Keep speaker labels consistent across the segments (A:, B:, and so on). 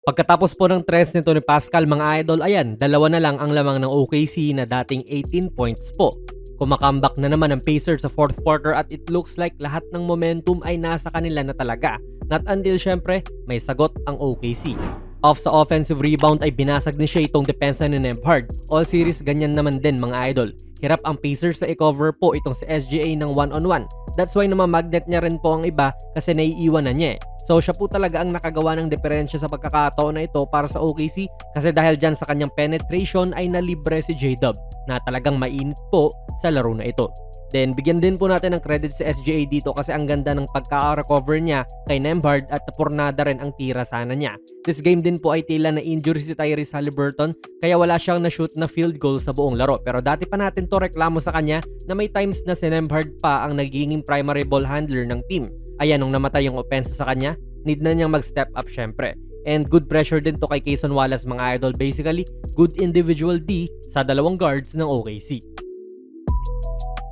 A: Pagkatapos po ng tres nito ni Pascal mga idol, ayan, dalawa na lang ang lamang ng OKC na dating 18 points po. Kumakambak na naman ang Pacers sa fourth quarter at it looks like lahat ng momentum ay nasa kanila na talaga. Not until syempre, may sagot ang OKC. Off sa offensive rebound ay binasag ni Shea itong depensa ni Nembhard. All series ganyan naman din mga idol. Hirap ang Pacers sa i-cover po itong si SGA ng one-on-one. That's why namamagnet niya rin po ang iba kasi naiiwan na niya eh. So siya po talaga ang nakagawa ng diferensya sa pagkakataon na ito para sa OKC kasi dahil dyan sa kanyang penetration ay nalibre si J-Dub na talagang mainit po sa laro na ito. Then bigyan din po natin ng credit sa SGA dito kasi ang ganda ng pagka-recover niya kay Nembhard at napurnada rin ang tira sana niya. This game din po ay tila na injury si Tyrese Halliburton kaya wala siyang na-shoot na field goal sa buong laro. Pero dati pa natin to reklamo sa kanya na may times na si Nembhard pa ang nagiging primary ball handler ng team. Ayan, nung namatay yung opensa sa kanya, need na niyang mag-step up syempre. And good pressure din to kay Kayson Wallace mga idol. Basically, good individual D sa dalawang guards ng OKC.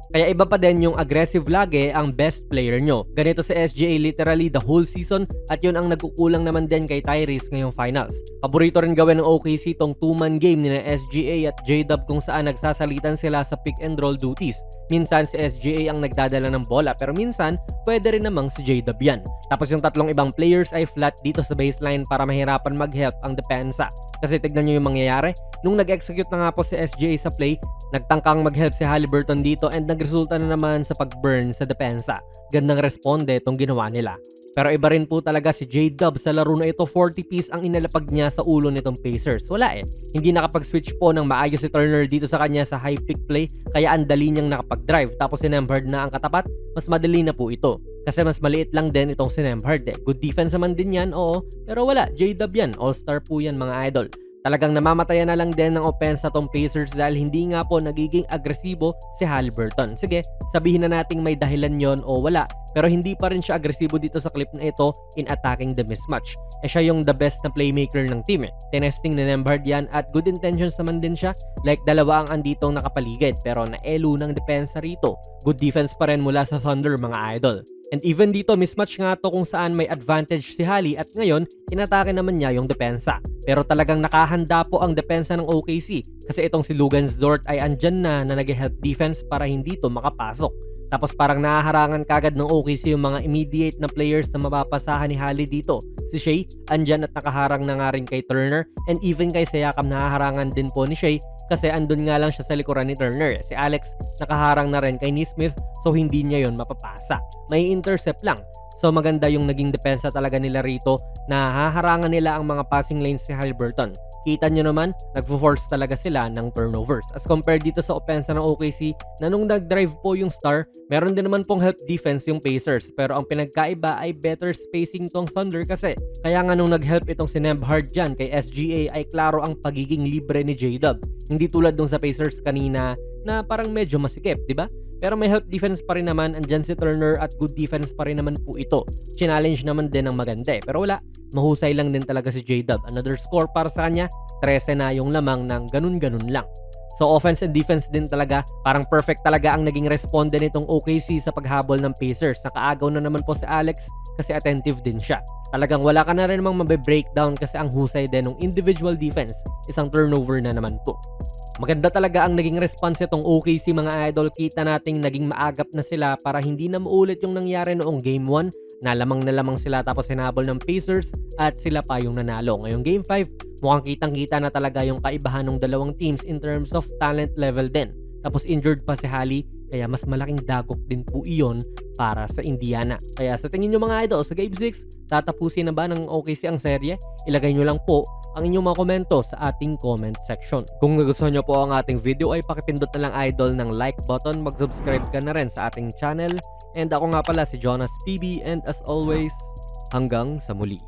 A: Kaya iba pa din yung aggressive lagi ang best player nyo. Ganito si SGA literally the whole season at yun ang nagkukulang naman din kay Tyrese ngayong finals. Paborito rin gawin ng OKC tong two-man game ni na SGA at J-Dub kung saan nagsasalitan sila sa pick and roll duties. Minsan si SGA ang nagdadala ng bola pero minsan pwede rin namang si J-Dub yan. Tapos yung tatlong ibang players ay flat dito sa baseline para mahirapan mag-help ang depensa. Kasi tignan nyo yung mangyayari, nung nag-execute na nga po si SGA sa play, nagtangkang mag-help si Halliburton dito and nagresulta na naman sa pag-burn sa depensa. Gandang responde itong ginawa nila. Pero iba rin po talaga si J-Dub sa laro na ito 40 piece ang inalapag niya sa ulo nitong Pacers. Wala eh. Hindi nakapag-switch po ng maayos si Turner dito sa kanya sa high pick play kaya ang dali niyang nakapag-drive. Tapos si Nembhard na ang katapat, mas madali na po ito. Kasi mas maliit lang din itong si Nembhard eh. Good defense naman din yan, oo. Pero wala, J-Dub yan. All-star po yan mga idol. Talagang namamatayan na lang din ng offense sa tong Pacers dahil hindi nga po nagiging agresibo si Halliburton. Sige, sabihin na nating may dahilan yon o wala, pero hindi pa rin siya agresibo dito sa clip na ito in attacking the mismatch. Eh siya yung the best na playmaker ng team eh. Tinesting ni Nembhard yan at good intentions naman din siya. Like dalawa ang anditong nakapaligid pero naelo ng depensa rito. Good defense pa rin mula sa Thunder mga idol. And even dito, mismatch nga to kung saan may advantage si Hali at ngayon, inatake naman niya yung depensa. Pero talagang nakahanda po ang depensa ng OKC kasi itong si Lugansdort ay andyan na na nag-help defense para hindi to makapasok. Tapos parang nahaharangan kagad ng OKC yung mga immediate na players na mapapasahan ni Hali dito. Si Shea, andyan at nakaharang na nga rin kay Turner and even kay Sayakam nahaharangan din po ni Shea kasi andun nga lang siya sa likuran ni Turner. Si Alex nakaharang na rin kay Nismith so hindi niya yon mapapasa. May intercept lang. So maganda yung naging depensa talaga nila rito na haharangan nila ang mga passing lanes si Halliburton. Kita nyo naman, nagfo-force talaga sila ng turnovers. As compared dito sa opensa ng OKC, na nung nag-drive po yung star, meron din naman pong help defense yung Pacers. Pero ang pinagkaiba ay better spacing tong Thunder kasi. Kaya nga nung nag-help itong si Nembhard dyan kay SGA ay klaro ang pagiging libre ni J-Dub. Hindi tulad nung sa Pacers kanina na parang medyo masikip, di ba? Pero may help defense pa rin naman, andyan si Turner at good defense pa rin naman po ito. Challenge naman din ng maganda eh. Pero wala, mahusay lang din talaga si J-Dub. Another score para sa kanya, 13 na yung lamang ng ganun-ganun lang. So offense and defense din talaga, parang perfect talaga ang naging responde nitong OKC sa paghabol ng Pacers. Nakaagaw na naman po si Alex kasi attentive din siya. Talagang wala ka na rin namang mabe-breakdown kasi ang husay din ng individual defense, isang turnover na naman po. Maganda talaga ang naging response itong OKC mga idol. Kita nating naging maagap na sila para hindi na maulit yung nangyari noong Game 1. Nalamang na lamang sila tapos hinabol ng Pacers at sila pa yung nanalo. Ngayong Game 5, mukhang kitang kita na talaga yung kaibahan ng dalawang teams in terms of talent level din. Tapos injured pa si Hali kaya mas malaking dagok din po iyon para sa Indiana. Kaya sa tingin nyo mga idol, sa Game 6, tatapusin na ba ng OKC ang serye? Ilagay nyo lang po ang inyong mga komento sa ating comment section. Kung nagustuhan nyo po ang ating video ay pakipindot na lang idol ng like button, mag-subscribe ka na rin sa ating channel. And ako nga pala si Jonas PB and as always, hanggang sa muli.